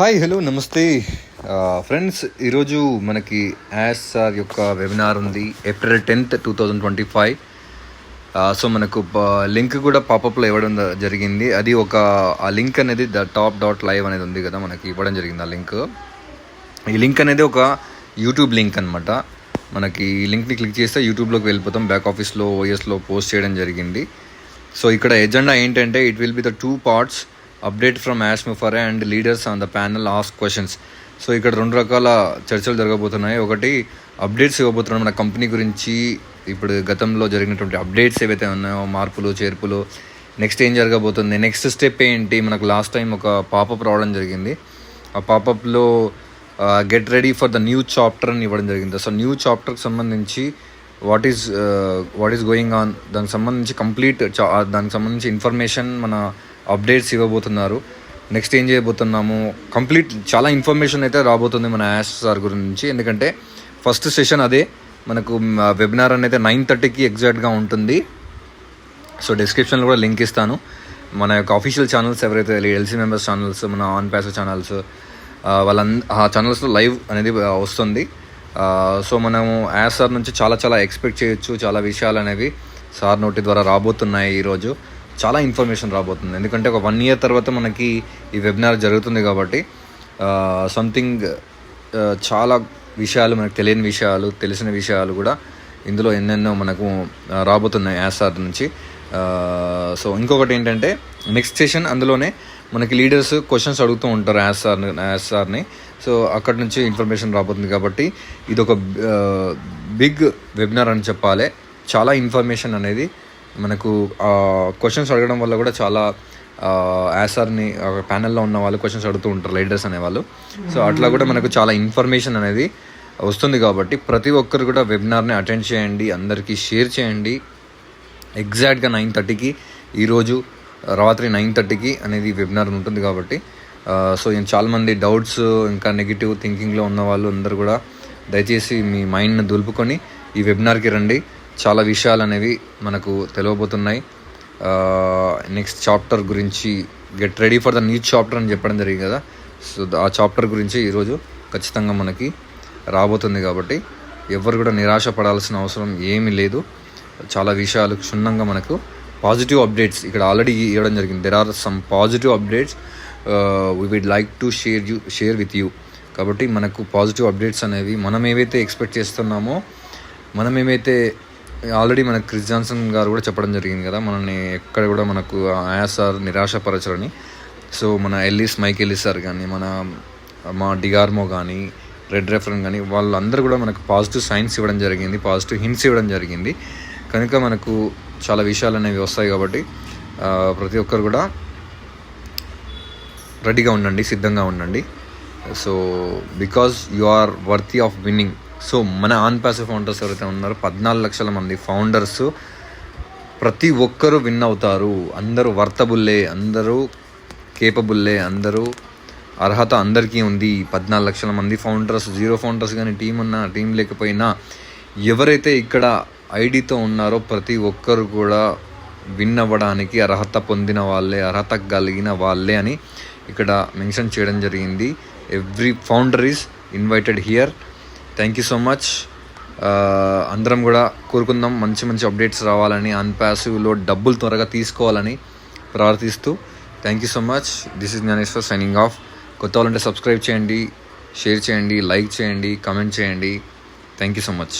Hi hello నమస్తే. Friends ఈరోజు మనకి యాస్ సార్ యొక్క వెబినార్ ఉంది April tenth two thousand twenty five so మనకు లింక్ కూడా పాపప్లో ఇవ్వడం జరిగింది. అది ఒక ఆ లింక్ అనేది ద టాప్ డాట్ లైవ్ అనేది ఉంది కదా మనకి ఇవ్వడం జరిగింది ఆ లింక్ ఈ లింక్ అనేది ఒక యూట్యూబ్ లింక్ అనమాట మనకి ఈ లింక్ని క్లిక్ చేస్తే యూట్యూబ్లోకి వెళ్ళిపోతాం బ్యాక్ ఆఫీస్లో ఓఎస్లో పోస్ట్ చేయడం జరిగింది. సో ఇక్కడ ఎజెండా ఏంటంటే it will be the two parts update from Yash Mufare and leaders on the panel of questions. So ఇక్కడ రెండు రకాల చర్చలు జరగబోతున్నాయి. ఒకటి అప్డేట్స్ ఇవ్వబోతున్నాం మన కంపెనీ గురించి. ఇప్పుడు గతంలో జరిగినటువంటి అప్డేట్స్ ఏవైతే ఉన్నాయో మార్పులు చేర్పులు. నెక్స్ట్ ఏం జరగబోతుంది? నెక్స్ట్ స్టెప్ ఏంటి? మనకు లాస్ట్ టైం ఒక పాపప్ రావడం జరిగింది. ఆ పాపప్లో get ready for the new chapter అని ఇవ్వడం జరిగింది. సో న్యూ చాప్టర్కి సంబంధించి what is what is going on? దానికి సంబంధించి కంప్లీట్ దానికి సంబంధించి ఇన్ఫర్మేషన్ మన అప్డేట్స్ ఇవ్వబోతున్నారు. నెక్స్ట్ ఏం చేయబోతున్నాము? కంప్లీట్ చాలా ఇన్ఫర్మేషన్ అయితే రాబోతుంది మన యాష్ సార్ గురించి ఎందుకంటే ఫస్ట్ సెషన్ అదే. మనకు వెబినార్ అనేది నైన్ థర్టీకి ఎగ్జాక్ట్గా ఉంటుంది. సో డిస్క్రిప్షన్లో కూడా లింక్ ఇస్తాను. మన యొక్క అఫీషియల్ ఛానల్స్ ఎవరైతే ఎల్సీ మెంబర్స్ ఛానల్స్ మన ఆన్ ప్యాసో ఛానల్స్ వాళ్ళంద ఆ ఛానల్స్లో లైవ్ అనేది వస్తుంది. సో మనము యాజ్ సార్ నుంచి చాలా చాలా ఎక్స్పెక్ట్ చేయొచ్చు. చాలా విషయాలు అనేవి సార్ నోటి ద్వారా రాబోతున్నాయి ఈరోజు. చాలా ఇన్ఫర్మేషన్ రాబోతుంది. ఎందుకంటే ఒక వన్ ఇయర్ తర్వాత మనకి ఈ వెబినార్ జరుగుతుంది కాబట్టి సంథింగ్ చాలా విషయాలు మనకు తెలియని విషయాలు తెలిసిన విషయాలు కూడా ఇందులో ఎన్నెన్నో మనకు రాబోతున్నాయి యాసార్ నుంచి. సో ఇంకొకటి ఏంటంటే నెక్స్ట్ సెషన్ అందులోనే మనకి లీడర్స్ క్వశ్చన్స్ అడుగుతూ ఉంటారు యాస్ సార్ యాజ్ సార్ని సో అక్కడి నుంచి ఇన్ఫర్మేషన్ రాబోతుంది కాబట్టి ఇది ఒక బిగ్ వెబినార్ అని చెప్పాలి. చాలా ఇన్ఫర్మేషన్ అనేది మనకు క్వశ్చన్స్ అడగడం వల్ల కూడా చాలా యాసార్ని ప్యానెల్లో ఉన్న వాళ్ళు క్వశ్చన్స్ అడుగుతూ ఉంటారు లీడర్స్ అనేవాళ్ళు. సో అట్లా కూడా మనకు చాలా ఇన్ఫర్మేషన్ అనేది వస్తుంది కాబట్టి ప్రతి ఒక్కరు కూడా వెబినార్ని అటెండ్ చేయండి అందరికీ షేర్ చేయండి. ఎగ్జాక్ట్గా నైన్ థర్టీకి ఈరోజు రాత్రి నైన్ థర్టీకి అనేది వెబినార్ ఉంటుంది కాబట్టి సో ఏం చాలామంది డౌట్స్ ఇంకా నెగిటివ్ థింకింగ్లో ఉన్న వాళ్ళు అందరూ కూడా దయచేసి మీ మైండ్ని దులుపుకొని ఈ వెబినార్కి రండి. చాలా విషయాలు అనేవి మనకు తెలియబోతున్నాయి నెక్స్ట్ చాప్టర్ గురించి get ready for the new chapter అని చెప్పడం జరిగింది కదా. సో ఆ చాప్టర్ గురించి ఈరోజు ఖచ్చితంగా మనకి రాబోతుంది కాబట్టి ఎవరు కూడా నిరాశ పడాల్సిన అవసరం ఏమీ లేదు. చాలా విషయాలు క్షుణ్ణంగా మనకు పాజిటివ్ అప్డేట్స్ ఇక్కడ ఆల్రెడీ ఇవ్వడం జరిగింది. There are some positive updates we would like to share you share with you కాబట్టి మనకు పాజిటివ్ అప్డేట్స్ అనేవి మనం ఏవైతే ఎక్స్పెక్ట్ చేస్తున్నామో మనం ఏమైతే ఆల్రెడీ మన క్రిస్ జాన్సన్ గారు కూడా చెప్పడం జరిగింది కదా మనల్ని ఎక్కడ కూడా మనకు ఆయాసార్ నిరాశపరచరని. సో మన ఎల్లిస్ మైక్ ఎల్లిస్ సార్ కానీ మన మా డిగార్మో కానీ రెడ్ రెఫరెన్ కానీ వాళ్ళందరూ కూడా మనకు పాజిటివ్ సైన్స్ ఇవ్వడం జరిగింది పాజిటివ్ హింట్స్ ఇవ్వడం జరిగింది. కనుక మనకు చాలా విషయాలు అనేవి వస్తాయి కాబట్టి ప్రతి ఒక్కరు కూడా రెడీగా ఉండండి సిద్ధంగా ఉండండి. So because you are worthy of winning. So మన ఆన్ ప్యాసివ్ ఫౌండర్స్ ఎవరైతే ఉన్నారో పద్నాలుగు లక్షల మంది ఫౌండర్స్ ప్రతి ఒక్కరూ విన్ అవుతారు. అందరూ వర్తబుల్లే అందరూ కేపబుల్లే అందరూ అర్హత అందరికీ ఉంది. పద్నాలుగు లక్షల మంది ఫౌండర్స్ జీరో ఫౌండర్స్ కానీ టీం ఉన్నా టీం లేకపోయినా ఎవరైతే ఇక్కడ ఐడితో ఉన్నారో ప్రతి ఒక్కరు కూడా విన్ అవ్వడానికి అర్హత పొందిన వాళ్ళే అర్హత కలిగిన వాళ్ళే అని ఇక్కడ మెన్షన్ చేయడం జరిగింది. Every founder is invited here. Thank you so much అందరం కూడా కోరుకుందాం మంచి మంచి అప్డేట్స్ రావాలని అన్పాసివ్లో డబ్బులు త్వరగా తీసుకోవాలని ప్రార్థిస్తూ thank you so much this is Gyaneshwar signing off కొత్త వాళ్ళంటే సబ్స్క్రైబ్ చేయండి షేర్ చేయండి లైక్ చేయండి కమెంట్ చేయండి. Thank you so much